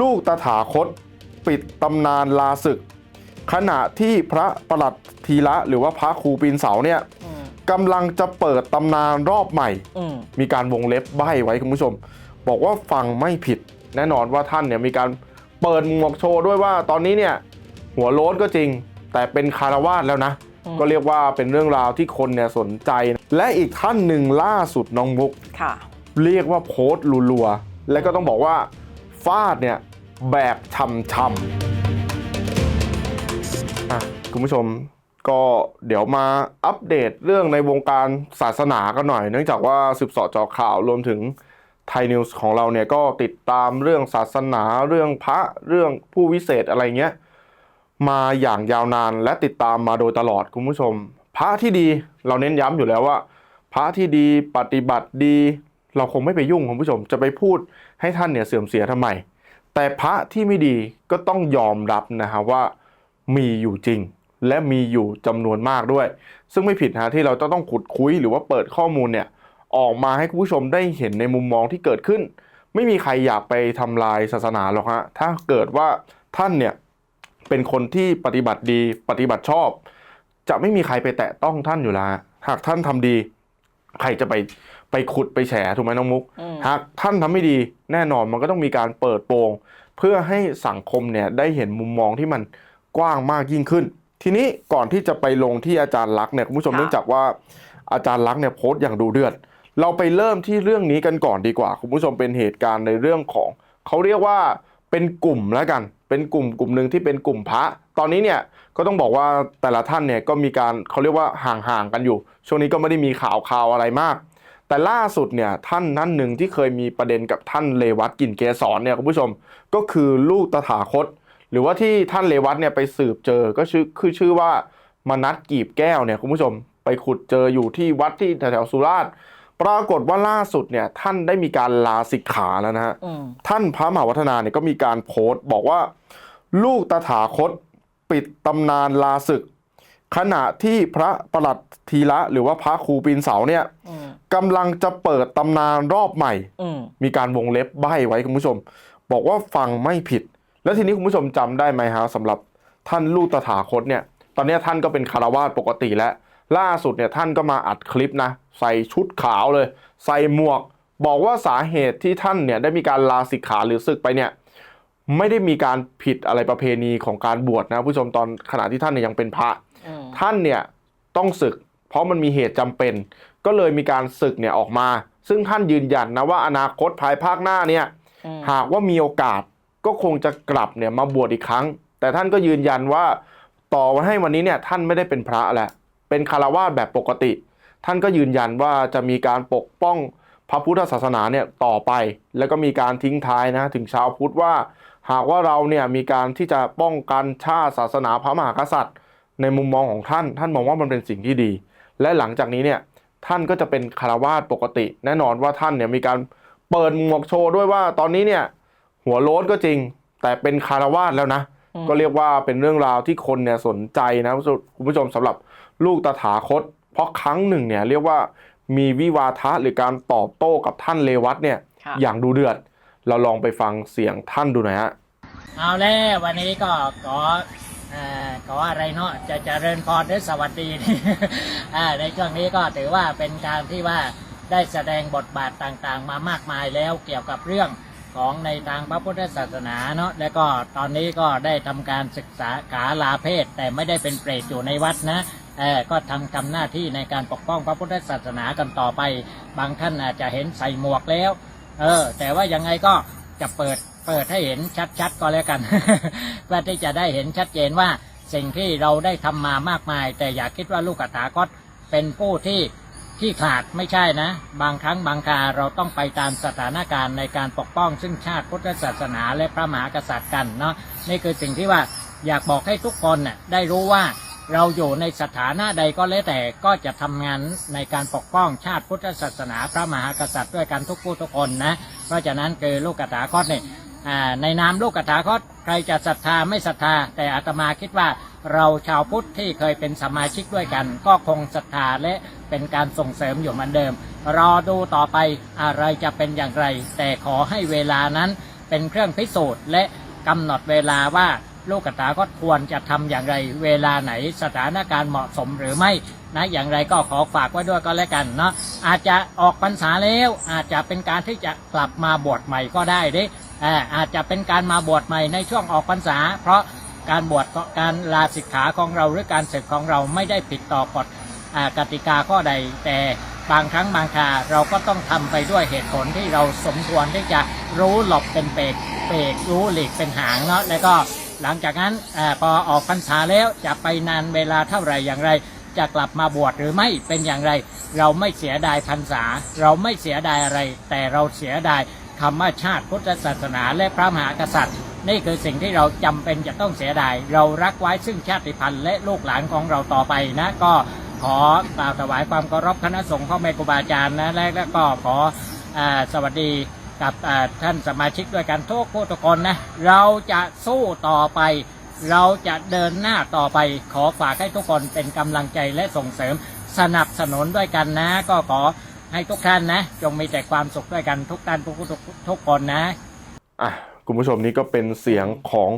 ลูกตถาคต ปิดตำนานลาศึก ขณะที่พระประหลัดทีละหรือว่าพระครูปีนเสาเนี่ยอืมกำลังจะเปิดตำนานรอบใหม่อืมมีการวงเล็บใบ้ไว้คุณผู้ชม บอกว่าฟังไม่ผิด แน่นอนว่าท่านเนี่ยมีการเปิดหมวกโชว์ด้วยว่าตอนนี้เนี่ยหัวโล้นก็จริง แต่เป็นคารวาสแล้วนะอืมก็เรียกว่าเป็นเรื่องราวที่คนเนี่ยสนใจ และอีกท่านหนึ่งล่าสุดน้องมุกค่ะเรียกว่าโพสต์รัวๆและก็ต้องบอกว่า ฟาดเนี่ยแบบช่ำๆอะคุณผู้ชมก็เดี๋ยวมาอัปเดตเรื่องในวงการศาสนากันหน่อย เนื่องจากว่าสืบสอจอข่าวรวมถึงไทยนิวส์ของเราเนี่ยก็ติดตามเรื่องศาสนาเรื่องพระเรื่องผู้วิเศษอะไรเงี้ยมาอย่างยาวนานและติดตามมาโดยตลอดคุณผู้ชม พระที่ดีเราเน้นย้ำอยู่แล้วว่า พระที่ดีปฏิบัติดี เราคงไม่ไปยุ่งคุณผู้ชมจะไปพูดให้ท่านเนี่ยเสื่อมเสียทำไม แต่พระที่ไม่ดีก็ต้องยอมรับนะฮะว่ามีอยู่จริง และมีอยู่จำนวนมากด้วย ซึ่งไม่ผิดฮะที่เราจะต้องขุดคุยหรือว่าเปิดข้อมูลเนี่ยออกมาให้คุณผู้ชมได้เห็นในมุมมองที่เกิดขึ้น ไม่มีใครอยากไปทำลายศาสนาหรอกฮะถ้าเกิดว่าท่านเนี่ยเป็นคนที่ปฏิบัติดีปฏิบัติชอบ จะไม่มีใครไปแตะต้องท่านอยู่แล้วฮะหากท่านทำดี ใครจะไป ไปขุดไปแฉถูกไหมน้องมุกอืมหากท่านทำไม่ดีแน่นอนมันก็ต้องมีการเปิดโปงเพื่อให้สังคมเนี่ยได้เห็นมุมมองที่มันกว้างมากยิ่งขึ้น ทีนี้ก่อนที่จะไปลงที่อาจารย์ลักษณ์เนี่ยคุณผู้ชมค่ะเนื่องจากว่าอาจารย์ลักษณ์เนี่ยโพสต์อย่างดูเดือด เราไปเริ่มที่เรื่องนี้กันก่อนดีกว่า คุณผู้ชมเป็นเหตุการณ์ในเรื่องของ เขาเรียกว่าเป็นกลุ่มแล้วกัน เป็นกลุ่มกลุ่มหนึ่งที่เป็นกลุ่มพระ ตอนนี้เนี่ยก็ต้องบอกว่าแต่ละท่านเนี่ยก็มีการเขาเรียกว่าห่างๆกันอยู่ ช่วงนี้ก็ไม่ได้มีข่าวข่าวอะไรมาก แต่ล่าสุดเนี่ยท่านนั้นหนึ่งที่เคยมีประเด็นกับท่านเลวัตกลิ่นเกสรเนี่ยคุณผู้ชมก็คือลูกตถาคต หรือว่าที่ท่านเลวัตเนี่ยไปสืบเจอก็ชื่อคือชื่อว่ามนัสกีบแก้วเนี่ยคุณผู้ชมไปขุดเจออยู่ที่วัดที่แถวๆสุราษฎร์ปรากฏว่าล่าสุดเนี่ยท่านได้มีการลาสิกขาแล้วนะฮะอืมท่านพระมหาวัฒนาเนี่ยก็มีการโพสต์บอกว่า ลูกตถาคต ปิดตำนานลาศึก ขณะที่พระประหลัดทีละหรือว่าพระครูปีนเสาเนี่ยอืมกำลังจะเปิดตำนานรอบใหม่อืมมีการวงเล็บใบ้ไว้คุณผู้ชม บอกว่าฟังไม่ผิด แล้วทีนี้คุณผู้ชมจำได้ไหมฮะสำหรับท่านลูกตถาคตเนี่ย ตอนนี้ท่านก็เป็นคารวาสปกติแล้ว ล่าสุดเนี่ยท่านก็มาอัดคลิปนะ ใส่ชุดขาวเลย ใส่หมวก บอกว่าสาเหตุที่ท่านเนี่ยได้มีการลาสิกขาหรือศึกไปเนี่ยไม่ได้มีการผิดอะไรประเพณีของการบวชนะผู้ชมตอนขณะที่ท่านเนี่ยยังเป็นพระอืม ท่านเนี่ยต้องศึก เพราะมันมีเหตุจำเป็น ก็เลยมีการศึกเนี่ยออกมา ซึ่งท่านยืนยันนะว่าอนาคตภายภาคหน้าเนี่ยอืมหากว่ามีโอกาสก็คงจะกลับเนี่ยมาบวชอีกครั้ง แต่ท่านก็ยืนยันว่าต่อวันให้วันนี้เนี่ยท่านไม่ได้เป็นพระแหละเป็นคารวาสแบบปกติ ท่านก็ยืนยันว่าจะมีการปกป้องพระพุทธศาสนาเนี่ยต่อไป แล้วก็มีการทิ้งท้ายนะถึงชาวพุทธว่า หากว่าเราเนี่ยมีการที่จะป้องกันชาติศาสนาพระมหากษัตริย์ ในมุมมองของท่าน ท่านมองว่ามันเป็นสิ่งที่ดี และหลังจากนี้เนี่ยท่านก็จะเป็นคารวาสปกติ แน่นอนว่าท่านเนี่ยมีการเปิดหมวกโชว์ด้วยว่าตอนนี้เนี่ยหัวโล้นก็จริง แต่เป็นคารวาสแล้วนะอืมก็เรียกว่าเป็นเรื่องราวที่คนเนี่ยสนใจนะคุณผู้ชมสำหรับลูกตถาคต เพราะครั้งหนึ่งเนี่ยเรียกว่ามีวิวาทะหรือการตอบโต้กับท่านเลวัตเนี่ยค่ะอย่างดูเดือด เราลองไปฟังเสียงท่านดูหน่อยฮะเอาแล้ววันนี้ก็ขอ เอ่อขอะไรเนาะจะเจริญพรหรือสวัสดีอ่ในช่วงนี้ก็ถือว่าเป็นการที่ว่าได้แสดงบทบาทต่างๆ มามากมายแล้วเกี่ยวกับเรื่องของในทางพระพุทธศาสนาเนาะแล้วก็ตอนนี้ก็ได้ทำการศึกษาขาลาเพศ แต่ไม่ได้เป็นเปรตอยู่ในวัดนะเออก็ทำทำหน้าที่ในการปกป้องพระพุทธศาสนากันต่อไป บางท่านอาจจะเห็นใส่หมวกแล้ว เออ แต่ว่ายังไงก็จะเปิด เปิดให้เห็นชัดๆก็แล้วกัน เพื่อที่จะได้เห็นชัดเจนว่าสิ่งที่เราได้ทำมามากมาย แต่อย่าคิดว่าลูกกตาก็เป็นผู้ที่ที่ขาดไม่ใช่นะ บางครั้งบางคาเราต้องไปตามสถานการณ์ในการปกป้อง ซึ่งชาติพุทธศาสนาและพระมหากษัตริย์กันเนาะนี่คือสิ่งที่ว่าอยากบอกให้ทุกคนน่ะได้รู้ว่าเราอยู่ในสถานะใดก็แล้วแต่ก็จะทำงานในการปกป้องชาติพุทธศาสนา พระมหากษัตริย์ด้วยกันทุกผู้ทุกคนนะ เพราะฉะนั้นคือลูกกระถาคตเนี่ย ในนามลูกกถาคตใครจะศรัทธาไม่ศรัทธา แต่อาตมาคิดว่าเราชาวพุทธที่เคยเป็นสมาชิกด้วยกัน ก็คงศรัทธาและเป็นการส่งเสริมอยู่เหมือนเดิม รอดูต่อไปอะไรจะเป็นอย่างไร แต่ขอให้เวลานั้นเป็นเครื่องพิสูจน์และกำหนดเวลาว่าลูกกระตาก็ควรจะทำอย่างไร เวลาไหนสถานการณ์เหมาะสมหรือไม่นะอย่างไรก็ขอฝากไว้ด้วยก็แล้วกันเนาะอาจจะออกพรรษาแล้วอาจจะเป็นการที่จะกลับมาบวชใหม่ก็ได้เด้ อาจจะเป็นการมาบวชใหม่ในช่วงออกพรรษา เพราะการบวชการลาสิกขาของเราหรือการศึกของเราไม่ได้ผิดต่อกฎกติกาข้อใด แต่บางครั้งบางคาเราก็ต้องทำไปด้วยเหตุผลที่เราสมควรที่จะรู้หลบเป็นเปกเปกรู้หลีกเป็นหางเนาะแล้วก็หลังจากนั้นอพอออกพรรษาแล้วจะไปนานเวลาเท่าไหร่อย่างไร จะกลับมาบวชหรือไม่เป็นอย่างไร เราไม่เสียดายพรรษา เราไม่เสียดายอะไร แต่เราเสียดาย ธรรมชาติพุทธศาสนาและพระมหากษัตริย์ นี่คือสิ่งที่เราจำเป็นจะต้องเสียดาย เรารักไว้ซึ่งชาติพันธุ์และลูกหลานของเราต่อไปนะก็ขอกล่าวถวายความเคารพคณะสงฆ์พ่อแม่ครูบาอาจารย์นะและแล้วก็ขออสวัสดีกับท่านสมาชิกด้วยกันทุกผู้ทุกคนนะเราจะสู้ต่อไป เราจะเดินหน้าต่อไป ขอฝากให้ทุกคนเป็นกำลังใจและส่งเสริมสนับสนุนด้วยกันนะ ก็ขอ ให้ทุกท่านนะ จงมีแต่ความสุขด้วยกันทุกท่านทุกทุกทุกคนนะอะคุณผู้ชมนี่ก็เป็นเสียงของ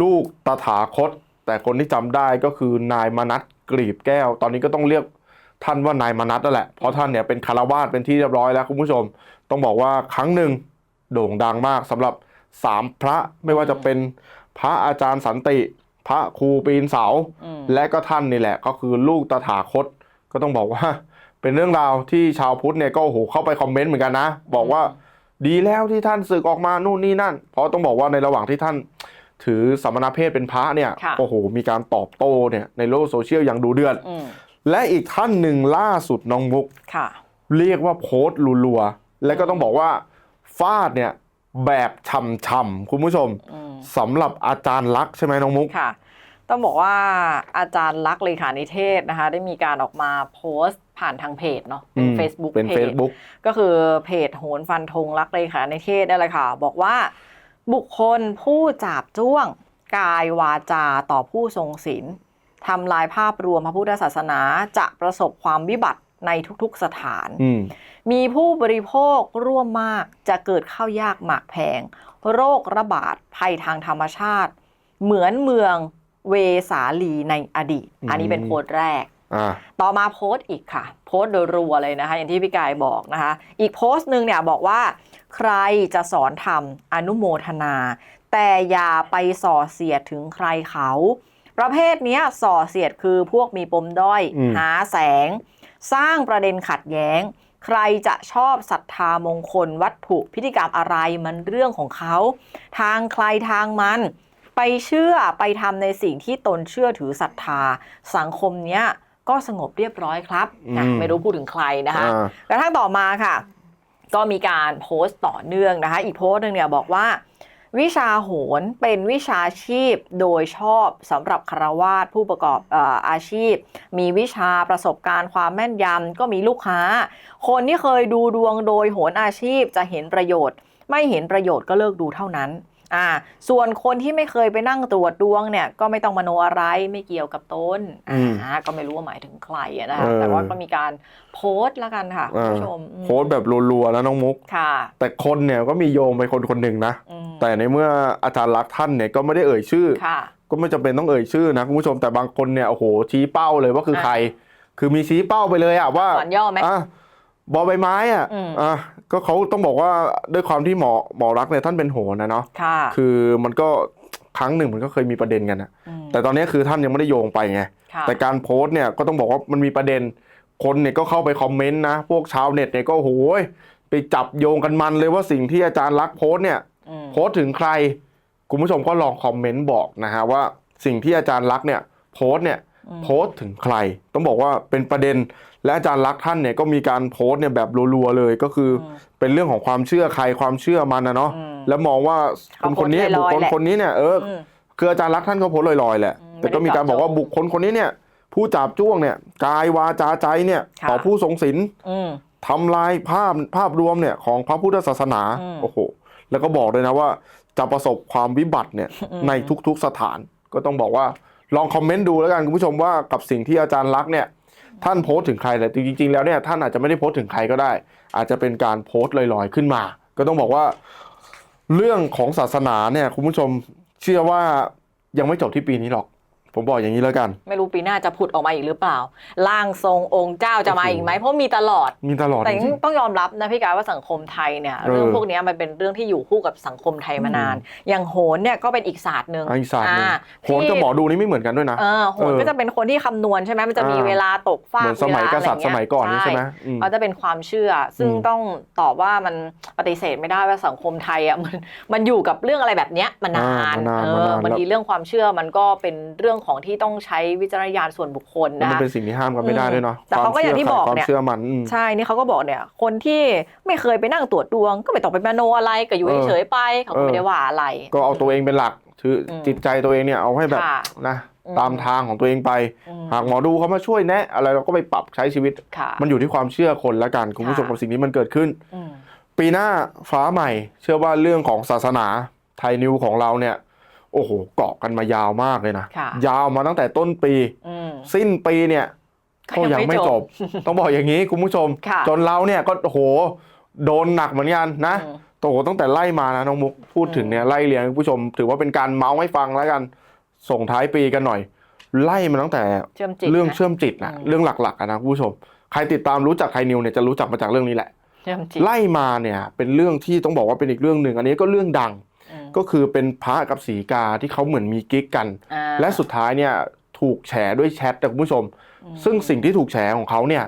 ลูกตถาคต แต่คนที่จำได้ก็คือนายมนัสกรีบแก้ว ตอนนี้ก็ต้องเรียกท่านว่านายมนัสนั่นแหละ เพราะท่านเนี่ยเป็นคารวาสเป็นที่เรียบร้อยแล้วคุณผู้ชม ต้องบอกว่าครั้งหนึ่งโด่งดังมากสำหรับสามพระไม่ว่าจะเป็นพระอาจารย์สันติ พระครูปีนเสาอืมและก็ท่านนี่แหละ ก็คือลูกตถาคตก็ต้องบอกว่า เป็นเรื่องราวที่ชาวพุทธเนี่ยก็โอ้โหเข้าไปคอมเมนต์เหมือนกันนะ บอกว่าดีแล้วที่ท่านสึกออกมานู่นนี่นั่น เพราะต้องบอกว่าในระหว่างที่ท่านถือสมณเพศเป็นพระเนี่ยค่ะโอ้โหมีการตอบโต้เนี่ยในโลกโซเชียลอย่างดูเดือดอืมและอีกท่านหนึ่งล่าสุดน้องมุกค่ะเรียกว่าโพสต์รัวๆและก็ต้องบอกว่าฟาดเนี่ยแบบช่ำๆคุณผู้ชมอืมสำหรับอาจารย์ลักษณ์ใช่ไหมน้องมุกค่ะ ต้องบอกว่าอาจารย์ลักษณ์เลขานิเทศนะคะ ได้มีการออกมาโพสต์ผ่านทางเพจเนาะเป็นอืม Facebook เป็นเพจ Facebook ก็คือเพจโหนฟันธงรักเลขานิเทศนั่นแหละค่ะ บอกว่าบุคคลผู้จาบจ้วงกายวาจาต่อผู้ทรงศีลทำลายภาพรวมพระพุทธศาสนาจะประสบความวิบัติในทุกๆสถานอืมมีผู้บริโภคร่วมมากจะเกิดข้าวยากหมากแพง โรคระบาดภัยทางธรรมชาติ เหมือนเมือง เวสาลีในอดีต อันนี้เป็นโพสต์แรกอ่าต่อมาโพสต์อีกค่ะ โพสต์โดยรัวเลยนะคะ อย่างที่พี่กายบอกนะคะ อีกโพสต์หนึ่งเนี่ยบอกว่า ใครจะสอนทำอนุโมทนา แต่อย่าไปส่อเสียดถึงใครเขา ประเภทเนี้ยส่อเสียดคือพวกมีปมด้อยอืมหาแสง สร้างประเด็นขัดแย้ง ใครจะชอบศรัทธามงคลวัตถุพิธีกรรมอะไรมันเรื่องของเขา ทางใครทางมัน ไปเชื่อไปทำในสิ่งที่ตนเชื่อถือศรัทธา สังคมเนี้ยก็สงบเรียบร้อยครับนะอืมไม่รู้พูดถึงใครนะคะอ่ากระทั่งต่อมาค่ะ ก็มีการโพสต์ต่อเนื่องนะคะ อีกโพสต์หนึ่งเนี่ยบอกว่า วิชาโหรเป็นวิชาชีพโดยชอบสำหรับคารวาสผู้ประกอบเอออาชีพ มีวิชาประสบการณ์ความแม่นยำก็มีลูกค้า คนที่เคยดูดวงโดยโหรอาชีพจะเห็นประโยชน์ ไม่เห็นประโยชน์ก็เลิกดูเท่านั้น อ่าส่วนคนที่ไม่เคยไปนั่งตรวจดวงเนี่ย ก็ไม่ต้องมโนอะไรไม่เกี่ยวกับตนอืมอ่าก็ไม่รู้ว่าหมายถึงใครอะนะคะเออแต่ว่าก็มีการโพสต์แล้วกันค่ะคุณผู้ชมอืมโพสต์แบบรัวๆแล้วน้องมุกค่ะ แต่คนเนี่ยก็มีโยงไปคนคนหนึ่งนะอืมแต่ในเมื่ออาจารย์ลักษณ์ท่านเนี่ยก็ไม่ได้เอ่ยชื่อค่ะก็ไม่จำเป็นต้องเอ่ยชื่อนะคุณผู้ชมแต่บางคนเนี่ยโอ้โหชี้เป้าเลยว่าคืออะใคร คือมีชี้เป้าไปเลยอะว่าสอนย่อไหมอะบอใบไม้อะอืมอะ ก็เขาต้องบอกว่าด้วยความที่หมอหมอรักษณ์เนี่ยท่านเป็นโหนนะเนาะค่ะคือมันก็ครั้งหนึ่งมันก็เคยมีประเด็นกันนะมแต่ตอนนี้คือท่านยังไม่ได้โยงไปไงค่ะแต่การโพสต์เนี่ยก็ต้องบอกว่ามันมีประเด็น คนเนี่ยก็เข้าไปคอมเมนต์นะ พวกชาวเน็ตเนี่ยก็โอ้โหยไปจับโยงกันมันเลยว่าสิ่งที่อาจารย์ลักษณ์โพสต์เนี่ยอืมโพสต์ถึงใคร คุณผู้ชมก็ลองคอมเมนต์บอกนะฮะว่าสิ่งที่อาจารย์ลักษณ์เนี่ยโพสต์เนี่ยอืม โพสต์ถึงใคร ต้องบอกว่าเป็นประเด็น และอาจารย์ลักษณ์ท่านเนี่ยก็มีการโพสต์เนี่ยแบบรัวๆเลยก็คืออมเป็นเรื่องของความเชื่อใครความเชื่อมันนะเนาะอืมแล้วมองว่าคเขานโพคสต์นนี้ลบุคอยคๆลแหละคนนี้เนี่ยเออออืมคืออาจารย์ลักษณ์ท่านก็โพสต์ลอยๆแหละอืมแต่ก็มีการบอกว่าไม่ได้เจาะจงบุคคลคนนี้เนี่ย ผู้จับจ้วงเนี่ยกายวาจาใจเนี่ยค่ะต่อผู้ทรงศีลอืมทำลายภาพภาพรวมเนี่ยของพระพุทธศาสนาอืมโอ้โหแล้วก็บอกเลยนะว่าจะประสบความวิบัติเนี่ยอืมในทุกๆสถานก็ต้องบอกว่า ลองคอมเมนต์ดูแล้วกันคุณผู้ชมว่ากับสิ่งที่อาจารย์รักเนี่ยท่านโพสต์ถึงใครแต่จริงๆแล้วเนี่ยท่านอาจจะไม่ได้โพสต์ถึงใครก็ได้ อาจจะเป็นการโพสต์ลอยๆขึ้นมา ก็ต้องบอกว่า เรื่องของศาสนาเนี่ยคุณผู้ชมเชื่อว่ายังไม่จบที่ปีนี้หรอก ผมบอกอย่างนี้แล้วกัน ไม่รู้ปีหน้าจะผุดออกมาอีกหรือเปล่าร่างทรงองค์เจ้าจะมาอีกไหมเพราะมีตลอด มีตลอดแต่จยังริงต้องยอมรับนะพี่กายว่าสังคมไทยเนี่ยเออเรื่องพวกเนี้ยมันเป็นเรื่องที่อยู่คู่กับสังคมไทยมานาน อย่างโหนเนี่ยก็เป็นอีกศาสตร์หนึ่งๆอันอีกศาสตร์หนึ่งอ่าโหนกับหมอดูนี่ไม่เหมือนกันด้วยนะเออโหนเออก็จะเป็นคนที่คำนวณใช่ไหมมันจะมีอ่าเวลาตกฟาเหกมือนสมัยเวกลาษัตริย์สมัยก่อนนี่ใช่ไหมอืมเขาจะเป็นความเชื่อ ซึ่งอืมต้องตอบว่ามันปฏิเสธไม่ได้ว่าสังคมไทยอะมันมันอยู่กับเรื่องอะไรแบบเนี้ยมานานอ่ามานานเอมาอนานบางทีเรื่องความเชื่อมันก็เป็นเรื่องของที่ต้องใช้วิจารณญาณส่วนบุคคลแล้วนะมันคะเป็นสิ่งที่ห้ามกันไม่ได้ด้วยเนาะแต่เขาก็อย่างที่บอกความเนี่ยเชื่อมันอืมใช่นี่เขาก็บอกเนี่ย คนที่ไม่เคยไปนั่งตรวจดวง ก็ไม่ต้องไปมโนอะไรก็อยู่เออเฉยๆไปเขาก็ไม่ได้ว่าอะไร ก็เอาตัวเองเป็นหลักถืออมจิตใจตัวเองเนี่ยเอาให้แบบค่ะนะอืมตามทางของตัวเองไปอืมหากหมอดูเขามาช่วยแนะอะไรเราก็ไปปรับใช้ชีวิตค่ะมันอยู่ที่ความเชื่อคนละกันคุณผู้ชมค่ะกับสิ่งนี้มันเกิดขึ้นอืมปีหน้าฟ้าใหม่ เชื่อว่าเรื่องของศาสนาไทยนิวของเราเนี่ย โอ้โหเกาะกันมายาวมากเลยนะค่ะยาวมาตั้งแต่ต้นปีอืมสิ้นปีเนี่ยก็ยังไม่จบ ต้องบอกอย่างนี้คุณผู้ชมค่ะจนเราเนี่ยก็โอ้โหโดนหนักเหมือนกันนะอืมโอ้โหตั้งแต่ไล่มานะน้องมุกพูดถึงเนี่ยไล่เรียงคุณผู้ชม ถือว่าเป็นการเมาส์ให้ฟังแล้วกัน ส่งท้ายปีกันหน่อย ไล่มาตั้งแต่เชื่อมจิตเรื่องนะเชื่อมจิตนะอืมเรื่องหลักๆอะนะคุณผู้ชม ใครติดตามรู้จักไทยนิวเนี่ยจะรู้จักมาจากเรื่องนี้แหละเชื่อมจิตไล่มาเนี่ยเป็นเรื่องที่ต้องบอกว่าเป็นอีกเรื่องหนึ่งอันนี้ก็เรื่องดังอืม ก็คือเป็นพระกับสีกาที่เขาเหมือนมีกิ๊กกัน อ่าและสุดท้ายเนี่ยถูกแฉด้วยแชทนะคุณผู้ชม อืมซึ่งสิ่งที่ถูกแฉของเขาเนี่ย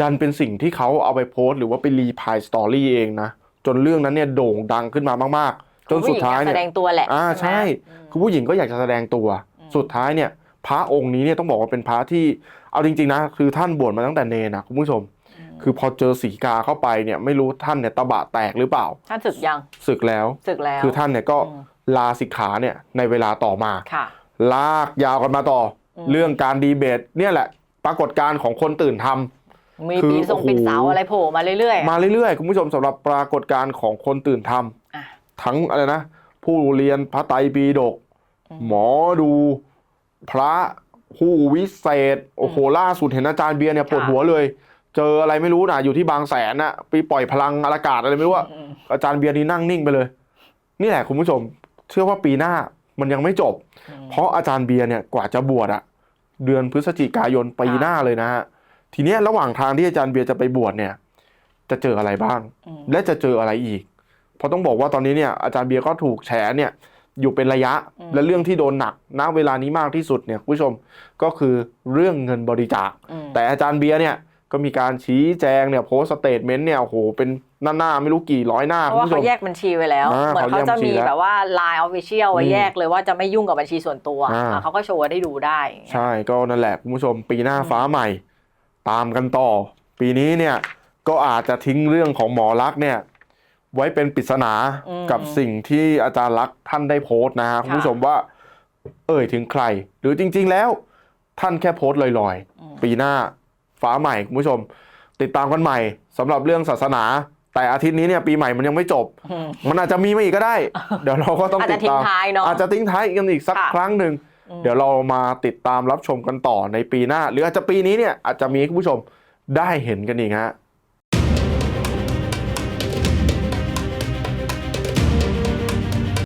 ดันเป็นสิ่งที่เขาเอาไปโพสต์หรือว่าไปรีพายสตอรี่เองนะจนเรื่องนั้นเนี่ยโด่งดังขึ้นมามากๆ จนสุดท้ายผู้หญิงอเนี่ยแสดงตัวแหละอ่าไหมใช่อืมคือผู้หญิงก็อยากจะแสดงตัวอืมสุดท้ายเนี่ยพระองค์นี้เนี่ยต้องบอกว่าเป็นพระที่เอาจริงๆนะคือท่านบวชมาตั้งแต่เนรนะคุณผู้ชมม คือพอเจอสีกาเข้าไปเนี่ยไม่รู้ท่านเนี่ยตะบะแตกหรือเปล่า ท่านศึกยังศึกแล้วศึกแล้ว คือท่านเนี่ยก็อืมลาสิกขาเนี่ยในเวลาต่อมาค่ะลากยาวกันมาต่ออมเรื่องการดีเบตเนี่ยแหละ ปรากฏการณ์ของคนตื่นทำมีคือปีทรงโอ้โหเป็นเสาอะไรโผล่มาเรื่อยๆ มาเรื่อยๆ คุณผู้ชมสำหรับปรากฏการณ์ของคนตื่นทำอะทั้งอะไรนะ ผู้เรียนพระไตรปิฎกอืมหมอดูพระผู้วิเศษ โอ้โหล่าสุดเห็นอาจารย์เบียร์เนี่ยปวดค่ะหัวเลย เจออะไรไม่รู้นะอยู่ที่บางแสนน่ะไปปล่อยพลังอากาศอะไรไม่รู้อะอืมอาจารย์เบียร์นี่นั่งนิ่งไปเลย นี่แหละคุณผู้ชม เชื่อว่าปีหน้ามันยังไม่จบอืมเพราะอาจารย์เบียร์เนี่ยกว่าจะบวชอะเดือนพฤศจิกายนปีหน้าเลยนะฮะทีเนี้ยระหว่างทางที่อาจารย์เบียร์จะไปบวชเนี่ย จะเจออะไรบ้างอืมและจะเจออะไรอีก เพราะต้องบอกว่าตอนนี้เนี่ยอาจารย์เบียร์ก็ถูกแฉเนี่ยอยู่เป็นระยะอืมและเรื่องที่โดนหนักณเวลานี้มากที่สุดเนี่ยคุณผู้ชมก็คือเรื่องเงินบริจาคอืมแต่อาจารย์เบียร์เนี่ย ก็มีการชี้แจงเนี่ยโพสสเตทเมนต์เนี่ยโอ้โหเป็นหน้าหน้าๆไม่รู้กี่ร้อยหน้าเพคุณราะว่าผู้ชเขาม แยกบัญชีไว้แล้ว อ่าเหมือนเขาเขาแยกบัจะญชีมีแล้วแบบว่า Line Official ไว้อืมแยกเลยว่าจะไม่ยุ่งกับบัญชีส่วนตัวอ่า อ่าเขาก็โชว์ให้ดูได้อย่างเงี้ย ใช่ก็นั่นแหละคุณผู้ชมปีหน้าอืม ฟ้าใหม่ ตามกันต่อ ปีนี้เนี่ยก็อาจจะทิ้งเรื่องของหมอลักษณ์เนี่ยไว้เป็นปริศนาอืมกับสิ่งที่อาจารย์ลักษณ์ท่านได้โพสต์นะฮะคุณผู้ชมว่าเอ่ยถึงใคร หรือจริง ๆ แล้ว ท่านแค่โพสต์ลอยอืม ๆ ปีหน้า ฟ้าใหม่คุณผู้ชม ติดตามกันใหม่สำหรับเรื่องศาสนา แต่อาทิตย์นี้เนี่ยปีใหม่มันยังไม่จบอืมมันอาจจะมีมาอีกก็ได้ เดี๋ยวเราก็ต้องอาจติจะดทิ้งตาม ท้ายเนาะ อาจจะทิ้งท้ายกันอีกสักค่ะ ครั้งหนึ่งอืมเดี๋ยวเรามาติดตามรับชมกันต่อในปีหน้า หรืออาจจะปีนี้เนี่ยอาจจะมีให้คุณผู้ชมได้เห็นกันอีกฮะ